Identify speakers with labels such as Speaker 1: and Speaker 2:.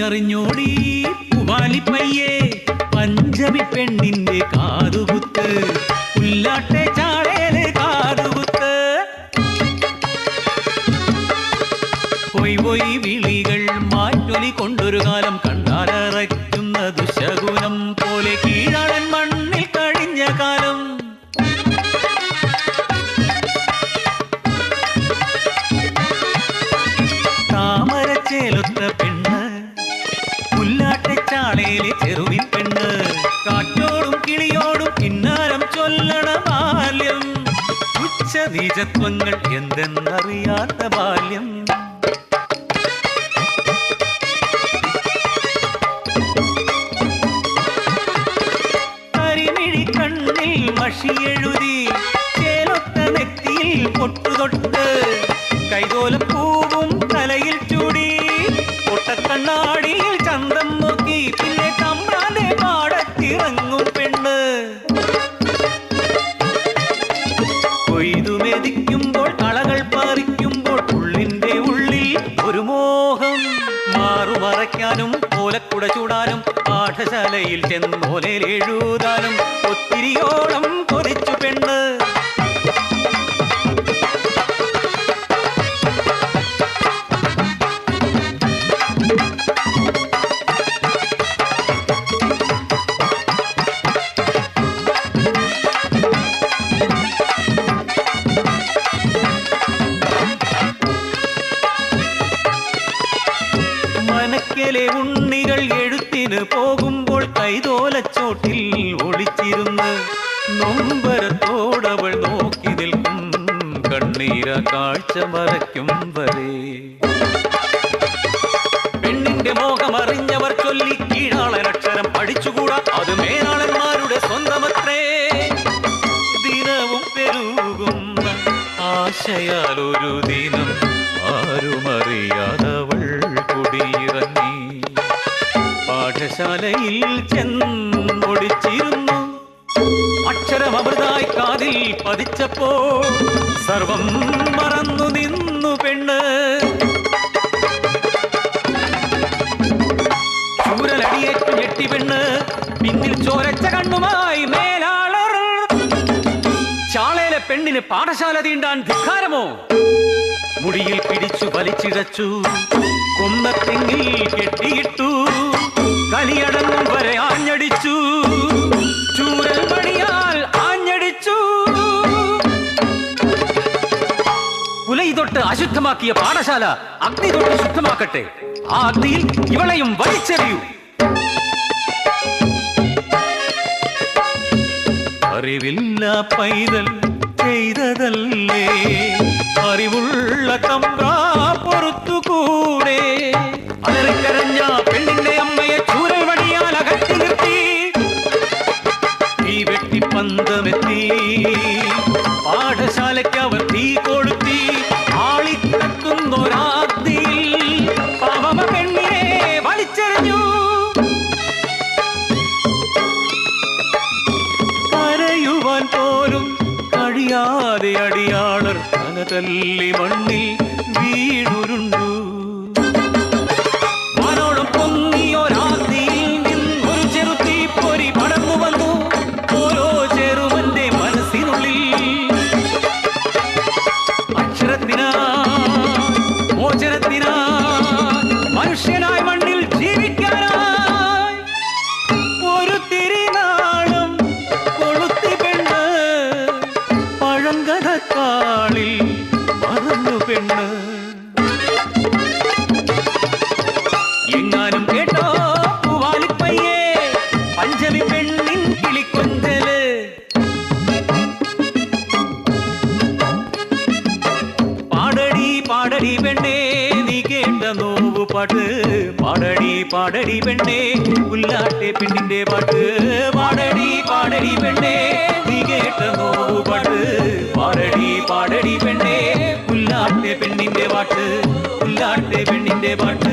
Speaker 1: അറിഞ്ഞോടി ഉവാലിപ്പയ്യേ പഞ്ചമി പെണ്ണിന്റെ കാതുകുത്ത് ഉല്ലാട്ടെ ചാളേൽ കാതുകുത്ത്. പൊയ് പോയി വിളികൾ മാറ്റൊലി കൊണ്ടൊരു കാലം നീചത്വങ്ങൾ എന്തെന്നറിയാത്ത ബാല്യം. കരിമിഴി കണ്ണിൽ മഷിയെഴുതി ചേലൊത്ത നെറ്റിയിൽ പൊട്ടുതൊട്ട് കൈകോലപ്പൂവും പാഠശാലയിൽ ചെന്നോലയിൽ എഴുത്തിന് പോകുമ്പോൾ കൈതോലച്ചോട്ടിൽ ഒളിച്ചിരുന്ന് നൊമ്പരത്തോടവൾ നോക്കി നിൽക്കും. കണ്ണീര കാഴ്ച മറയ്ക്കും വരെ. പെണ്ണിന്റെ മോഹമറിഞ്ഞവർ ചൊല്ലി കീഴാളൻ അക്ഷരം പഠിച്ചുകൂടാ അത് മേലാളന്മാരുടെ സ്വന്തമത്രേ. ദിനവും പെരുകുന്ന ആശയാൽ ഒരു ദിനം ആരുമറിയാതവൾ പാഠശാലയിൽ ചെന്നൊടിച്ചിരുന്നു. അക്ഷരം അമൃതായി കാതിൽ പതിച്ചപ്പോ സർവം മറന്നു നിന്നു പെണ്ണ്. ചൂരലടിയേറ്റു ഞെട്ടി പെണ്ണ്. പിന്നിൽ ചോരച്ച കണ്ണുമായി മേലാളർ. ചാളയിലെ പെണ്ണിന് പാഠശാല തീണ്ടാൻ ധിക്കാരമോ? മുടിയിൽ പിടിച്ചു വലിച്ചിടച്ചു കൊന്നത്തെങ്ങിൽ കെട്ടിയിട്ടു കലിയടങ്ങും വരെ ആഞ്ഞടിച്ചു. ചൂരൽ പണിയാൽ ആഞ്ഞടിച്ചു. പുലൈ തൊട്ട് അശുദ്ധമാക്കിയ പാഠശാല അഗ്നി തൊട്ട് ശുദ്ധമാക്കട്ടെ. ആ അഗ്നിയിൽ ഇവളെയും വലിച്ചെറിയൂ അറിവില്ല പൈതൽ ചെയ്തതല്ലേ. അറിവുള്ള കമ്പ്രാ പുറത്തുകൂടെ പാഠശാലയ്ക്ക് അവർ തീ കൊളുത്തി ആളിക്കത്തുന്നൊരാത്തിയിൽ പാവമ പെണ്ണിനെ വലിച്ചെറിഞ്ഞു. കരയുവാൻ പോലും കഴിയാതെ അടിയാളർ തല തല്ലി മണ്ണിൽ വീണുരുണ്ടു പഴങ്കഥക്കാളിൽ മറന്നു പെണ്ണ്. എങ്ങാനും കേട്ടോ പൂവാലിപ്പയ്യേ പഞ്ചമി പെണ്ണിൻ കിളിക്കൊഞ്ചൽ. പാടടി പാടടി പെണ്ണേ നീ കേട്ട നോവു പാട്ട്. പാടടി പാടടി പെണ്ണേ പുല്ലാട്ടെ പെണ്ണിന്റെ പാട്ട്. പാടടി പാടടി പെണ്ണേ നീ കേട്ട നോവു പെണ്ണേ പുല്ലാട്ടെ പെണ്ണിന്റെ പാട്ട് പുല്ലാട്ടെ പെണ്ണിന്റെ പാട്ട്.